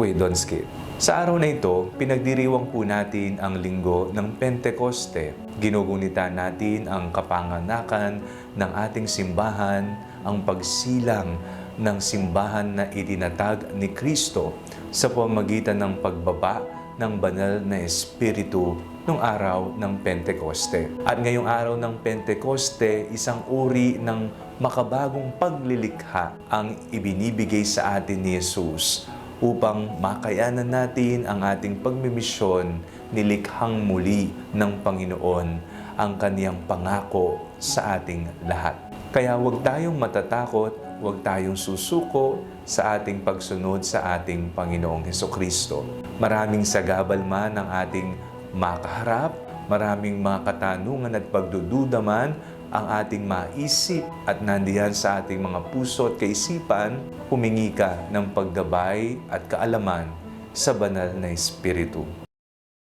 Uy, Don Skip. Sa araw na ito, pinagdiriwang po natin ang linggo ng Pentekoste. Ginugunita natin ang kapanganakan ng ating simbahan, ang pagsilang ng simbahan na itinatag ni Kristo sa pamagitan ng pagbaba ng banal na Espiritu nung araw ng Pentekoste. At ngayong araw ng Pentekoste, isang uri ng makabagong paglilikha ang ibinibigay sa atin ni Jesus upang makayanan natin ang ating pagmimisyon nilikhang muli ng Panginoon ang kaniyang pangako sa ating lahat. Kaya huwag tayong matatakot, huwag tayong susuko sa ating pagsunod sa ating Panginoong Heso Kristo. Maraming sagabal man ang ating makaharap, maraming mga katanungan at pagdududa man ang ating maisip at nandiyan sa ating mga puso at kaisipan, humingi ka ng paggabay at kaalaman sa banal na Espiritu.